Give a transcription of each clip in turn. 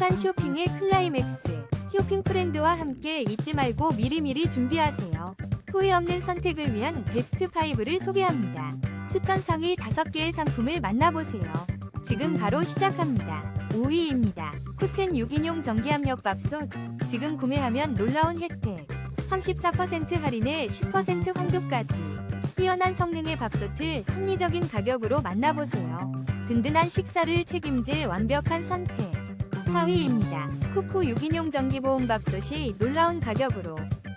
행복한 쇼핑의 클라이맥스. 쇼핑 프렌드와 함께 잊지 말고 미리미리 준비하세요. 후회 없는 선택을 위한 베스트 5를 소개합니다. 추천 상위 5개의 상품을 만나보세요. 지금 바로 시작합니다. 5위입니다. 쿠첸 유기농 전기압력 밥솥. 지금 구매하면 놀라운 혜택. 34% 할인에 10% 환급까지. 뛰어난 성능의 밥솥을 합리적인 가격으로 만나보세요. 든든한 식사를 책임질 완벽한 선택. 4위입니다. 쿠쿠 유기농 전기보온밥솥이 놀라운 가격으로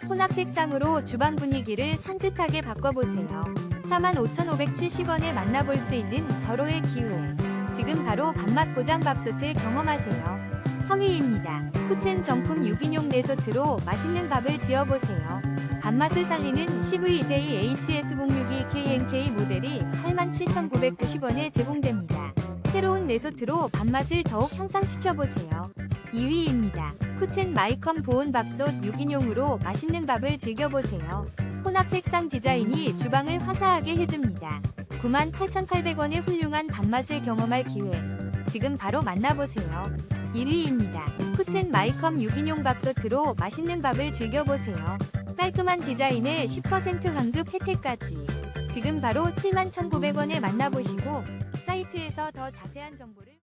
혼합 색상으로 주방 분위기를 산뜻하게 바꿔보세요. 45,570원에 만나볼 수 있는 절호의 기회. 지금 바로 밥맛 보장 밥솥을 경험하세요. 3위입니다. 쿠첸 정품 유기농 레소트로 맛있는 밥을 지어보세요. 밥맛을 살리는 CVJ HS062KNK 모델이 87,990원에 제공됩니다. 새로운 레소트로 밥맛을 더욱 향상시켜보세요. 2위입니다. 쿠첸 마이컴 보온 밥솥 유기농으로 맛있는 밥을 즐겨보세요. 혼합 색상 디자인이 주방을 화사하게 해줍니다. 98,800원의 훌륭한 밥맛을 경험할 기회. 지금 바로 만나보세요. 1위입니다. 쿠첸 마이컴 유기농 밥솥으로 맛있는 밥을 즐겨보세요. 깔끔한 디자인에 10% 환급 혜택까지. 지금 바로 71,900원에 만나보시고 사이트에서 더 자세한 정보를